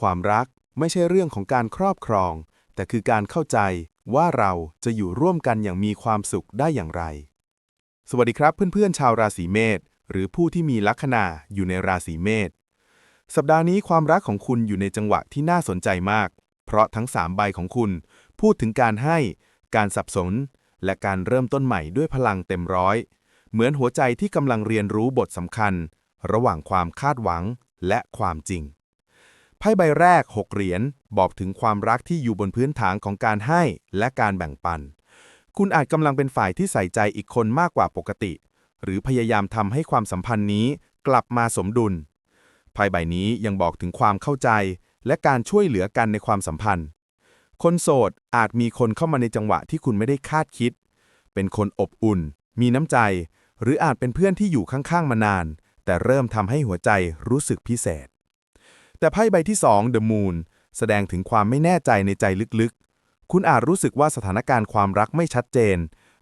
ความรักไม่ใช่เรื่องของการครอบครอง แต่คือการเข้าใจว่าเราจะอยู่ร่วมกันอย่างมีความสุขได้อย่างไร สวัสดีครับเพื่อนๆ ชาวราศีเมษหรือผู้ที่มีลัคนาอยู่ในราศีเมษสัปดาห์นี้ความรักของคุณอยู่ในจังหวะที่น่าสนใจมาก เพราะทั้ง 3 ใบของคุณ พูดถึงการให้ การสับสน และการเริ่มต้นใหม่ด้วยพลังเต็มร้อย เหมือนหัวใจที่กำลังเรียนรู้บทสำคัญ ระหว่างความคาดหวังและความจริง ไพ่ใบแรก 6 เหรียญบอกถึงความรักที่อยู่บนพื้นฐานของการให้และการแบ่งปัน คุณอาจกำลังเป็นฝ่ายที่ใส่ใจอีกคนมากกว่าปกติ หรือพยายามทำให้ความสัมพันธ์นี้กลับมาสมดุล ไพ่ใบนี้ยังบอกถึงความเข้าใจ และการช่วยเหลือกันในความสัมพันธ์ คนโสดอาจมีคนเข้ามาในจังหวะที่คุณไม่ได้คาดคิด เป็นคนอบอุ่น มีน้ำใจ หรืออาจเป็นเพื่อนที่อยู่ข้างๆมานาน แต่เริ่มทำให้หัวใจรู้สึกพิเศษ แต่ไพ่ใบที่ 2 The Moon แสดงถึงความไม่แน่ใจในใจลึกๆ คุณอาจรู้สึกว่าสถานการณ์ความรักไม่ชัดเจน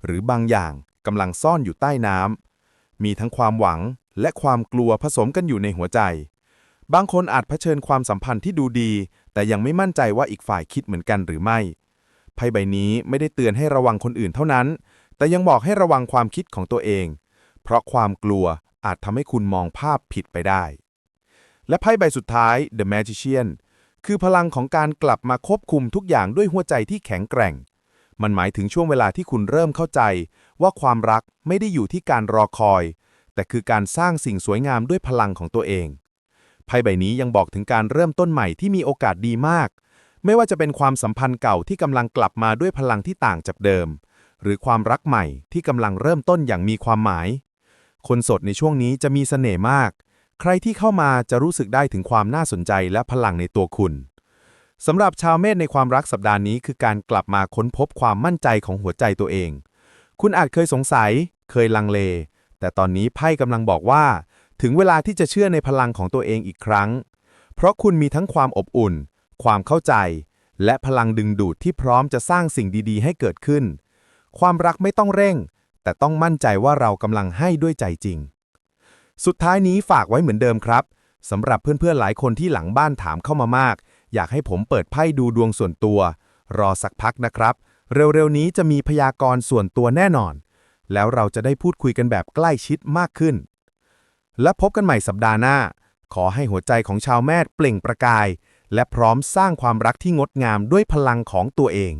หรือบางอย่างกำลังซ่อนอยู่ใต้น้ำ มีทั้งความหวังและความกลัวผสมกันอยู่ในหัวใจ บางคนอาจเผชิญความสัมพันธ์ที่ดูดี แต่ยังไม่มั่นใจว่าอีกฝ่ายคิดเหมือนกันหรือไม่ ไพ่ใบนี้ไม่ได้เตือนให้ระวังคนอื่นเท่านั้น แต่ยังบอกให้ระวังความคิดของตัวเอง เพราะความกลัวอาจทำให้คุณมองภาพผิดไปได้ และไพ่ใบสุดท้าย The Magician คือพลังของการกลับมาควบคุมทุกอย่างด้วยหัวใจที่แข็งแกร่ง มันหมายถึงช่วงเวลาที่คุณเริ่มเข้าใจ ว่าความรักไม่ได้อยู่ที่การรอคอย แต่คือการสร้างสิ่งสวยงามด้วยพลังของตัวเอง ไพ่ใบนี้ยังบอกถึงการเริ่มต้นใหม่ที่มีโอกาสดีมาก ไม่ว่าจะเป็นความสัมพันธ์เก่าที่กำลังกลับมาด้วยพลังที่ต่างจากเดิม หรือความรักใหม่ที่กำลังเริ่มต้นอย่างมีความหมาย คนโสดในช่วงนี้จะมีเสน่ห์มาก ใครที่เข้ามาจะรู้สึกได้ถึงความน่าสนใจและพลังในตัวคุณสำหรับชาวเมษในความรักสัปดาห์นี้คือการกลับมาค้นพบความมั่นใจของหัวใจตัวเอง คุณอาจเคยสงสัย เคยลังเล แต่ตอนนี้ไพ่กำลังบอกว่า ถึงเวลาที่จะเชื่อในพลังของตัวเองอีกครั้ง เพราะคุณมีทั้งความอบอุ่น ความเข้าใจ และพลังดึงดูดที่พร้อมจะสร้างสิ่งดีๆ ให้เกิดขึ้น ความรักไม่ต้องเร่ง แต่ต้องมั่นใจว่าเรากำลังให้ด้วยใจจริง สุดท้ายนี้ฝากไว้เหมือนเดิมครับสำหรับเพื่อนๆหลายคนที่หลังบ้านถามเข้ามามาก อยากให้ผมเปิดไพ่ดูดวงส่วนตัว รอสักพักนะครับ เร็วๆนี้จะมีพยากรณ์ส่วนตัวแน่นอน แล้วเราจะได้พูดคุยกันแบบใกล้ชิดมากขึ้น และพบกันใหม่สัปดาห์หน้า ขอให้หัวใจของชาวแม่เปล่งประกาย และพร้อมสร้างความรักที่งดงามด้วยพลังของตัวเอง